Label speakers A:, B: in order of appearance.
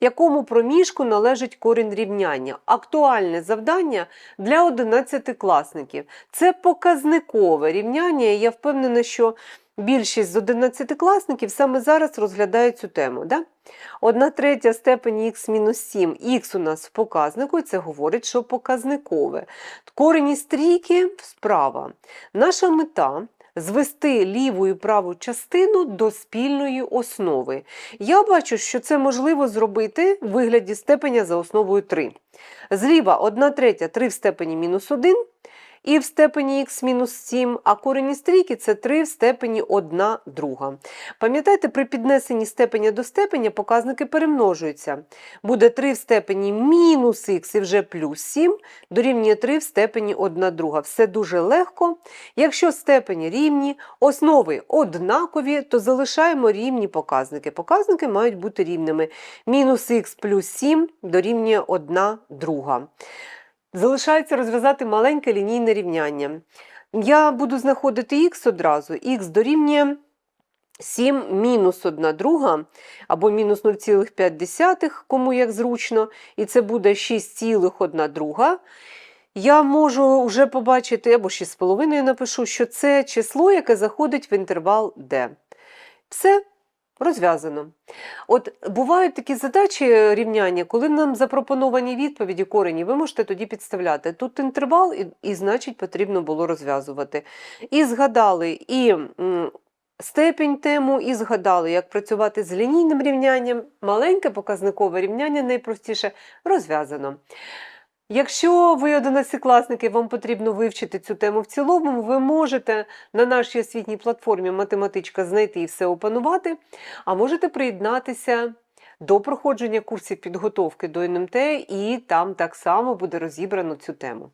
A: якому проміжку належить корінь рівняння. Актуальне завдання для 11-класників. Це показникове рівняння, і я впевнена, що більшість з 11-класників саме зараз розглядають цю тему. Да? Одна третя степені х мінус 7, х у нас в показнику, і це говорить, що показникове. Корінь із трійки справа. Наша мета звести ліву і праву частину до спільної основи. Я бачу, що це можливо зробити в вигляді степеня за основою 3. Зліва 1 третя 3 в степені мінус 1, і в степені х мінус 7, а корінь із трійки – це 3 в степені 1 друга. Пам'ятаєте, при піднесенні степеня до степеня показники перемножуються. Буде 3 в степені мінус х і вже плюс 7, дорівнює 3 в степені 1 друга. Все дуже легко. Якщо степені рівні, основи однакові, то залишаємо рівні показники. Показники мають бути рівними. Мінус х плюс 7 дорівнює 1 друга. Залишається розв'язати маленьке лінійне рівняння. Я буду знаходити х одразу. х дорівнює 7 мінус 1 друга, або мінус 0,5, кому як зручно, і це буде 6,1 друга. Я можу вже побачити, або 6,5 напишу, що це число, яке заходить в інтервал d. Все розв'язано. От бувають такі задачі рівняння, коли нам запропоновані відповіді корені, ви можете тоді підставляти. Тут інтервал, і, і значить, потрібно було розв'язувати. І згадали і степінь тему, і згадали, як працювати з лінійним рівнянням. Маленьке показникове рівняння найпростіше розв'язано. Якщо ви 11-класники, вам потрібно вивчити цю тему в цілому, ви можете на нашій освітній платформі Математичка знайти і все опанувати, а можете приєднатися до проходження курсів підготовки до НМТ, і там так само буде розібрано цю тему.